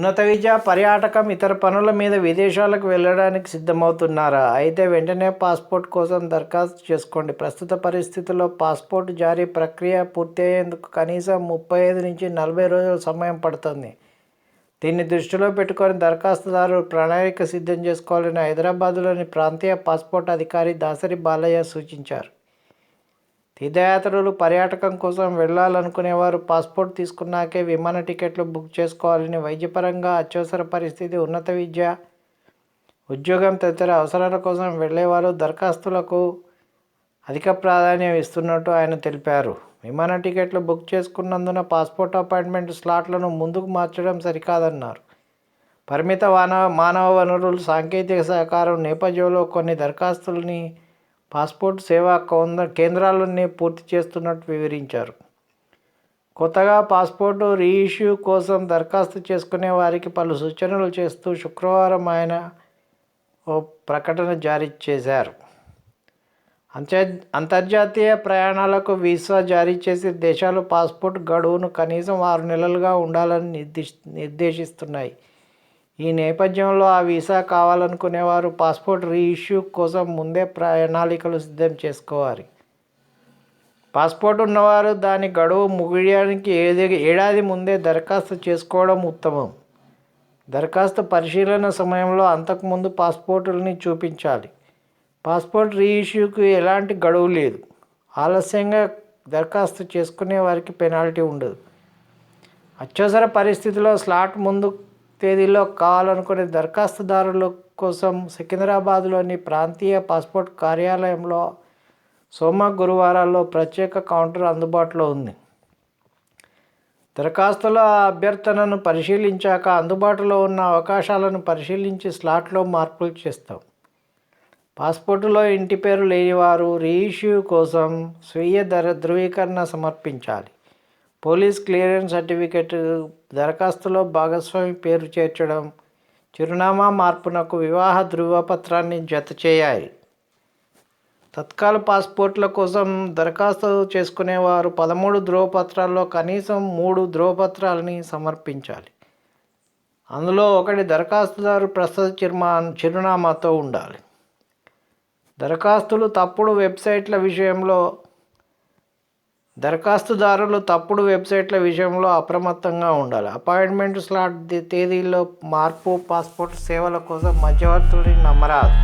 ఉన్నత విద్య పర్యాటకం ఇతర పనుల మీద విదేశాలకు వెళ్ళడానికి సిద్ధమవుతున్నారా? అయితే వెంటనే పాస్పోర్ట్ కోసం దరఖాస్తు చేసుకోండి. ప్రస్తుత పరిస్థితుల్లో పాస్పోర్ట్ జారీ ప్రక్రియ పూర్తయ్యేందుకు కనీసం ముప్పై ఐదు నుంచి నలభై రోజుల సమయం పడుతుంది. దీన్ని దృష్టిలో పెట్టుకొని దరఖాస్తుదారు ప్రణాళిక సిద్ధం చేసుకోవాలని హైదరాబాద్లోని ప్రాంతీయ పాస్పోర్ట్ అధికారి దాసరి బాలయ్య సూచించారు. తీర్థయాత్రలు పర్యాటకం కోసం వెళ్ళాలనుకునేవారు పాస్పోర్ట్ తీసుకున్నాకే విమాన టికెట్లు బుక్ చేసుకోవాలని వైద్యపరంగా అత్యవసర పరిస్థితి ఉన్నత విద్య ఉద్యోగం తదితర అవసరాల కోసం వెళ్ళేవారు దరఖాస్తులకు అధిక ప్రాధాన్యం ఇస్తున్నట్టు ఆయన తెలిపారు. విమాన టికెట్లు బుక్ చేసుకున్నందున పాస్పోర్ట్ అపాయింట్మెంట్ స్లాట్లను ముందుకు మార్చడం సరికాదన్నారు. పరిమిత మానవ మానవ వనరులు సాంకేతిక సహకారం నేపథ్యంలో కొన్ని దరఖాస్తులని పాస్పోర్ట్ సేవా కేంద్ర కేంద్రాలన్నీ పూర్తి చేస్తున్నట్టు వివరించారు. కొత్తగా పాస్పోర్టు రీఇష్యూ కోసం దరఖాస్తు చేసుకునే వారికి పలు సూచనలు చేస్తూ శుక్రవారం ఆయన ఓ ప్రకటన జారీ చేశారు. అంతర్ అంతర్జాతీయ ప్రయాణాలకు వీసా జారీ చేసే దేశాలు పాస్పోర్ట్ గడువును కనీసం ఆరు నెలలుగా ఉండాలని నిర్దిష్ నిర్దేశిస్తున్నాయి. ఈ నేపథ్యంలో ఆ వీసా కావాలనుకునేవారు పాస్పోర్ట్ రీఇష్యూ కోసం ముందే ప్రణాళికలు సిద్ధం చేసుకోవాలి. పాస్పోర్ట్ ఉన్నవారు దాని గడువు ముగియడానికి ఏది ఏడాది ముందే దరఖాస్తు చేసుకోవడం ఉత్తమం. దరఖాస్తు పరిశీలన సమయంలో అంతకుముందు పాస్పోర్టులని చూపించాలి. పాస్పోర్ట్ రీఇష్యూకి ఎలాంటి గడువు లేదు. ఆలస్యంగా దరఖాస్తు చేసుకునే వారికి పెనాల్టీ ఉండదు. అత్యవసర పరిస్థితిలో స్లాట్ ముందు తేదీలో కావాలనుకునే దరఖాస్తుదారుల కోసం సికింద్రాబాద్లోని ప్రాంతీయ పాస్పోర్ట్ కార్యాలయంలో సోమ గురువారాల్లో ప్రత్యేక కౌంటర్ అందుబాటులో ఉంది. దరఖాస్తుల అభ్యర్థనను పరిశీలించాక అందుబాటులో ఉన్న అవకాశాలను పరిశీలించి స్లాట్లో మార్పులు చేస్తాం. పాస్పోర్టులో ఇంటి పేరు లేనివారు రీఇష్యూ కోసం స్వీయ ధర ధృవీకరణ సమర్పించాలి. పోలీస్ క్లియరెన్స్ సర్టిఫికెట్ దరఖాస్తులో భాగస్వామి పేరు చేర్చడం చిరునామా మార్పునకు వివాహ ధృవపత్రాన్ని జత చేయాలి. తత్కాల పాస్పోర్ట్ల కోసం దరఖాస్తు చేసుకునేవారు పదమూడు ధృవపత్రాల్లో కనీసం మూడు ధృవపత్రాలని సమర్పించాలి. అందులో ఒకటి దరఖాస్తుదారు ప్రస్తుత చిరుమా చిరునామాతో ఉండాలి. దరఖాస్తులు తప్పుడు వెబ్సైట్ల విషయంలో దరఖాస్తుదారులు తప్పుడు వెబ్సైట్ల విషయంలో అప్రమత్తంగా ఉండాలి. అపాయింట్మెంట్ స్లాట్ తేదీల్లో మార్పు పాస్పోర్ట్ సేవల కోసం మధ్యవర్తుల్ని నమ్మరాదు.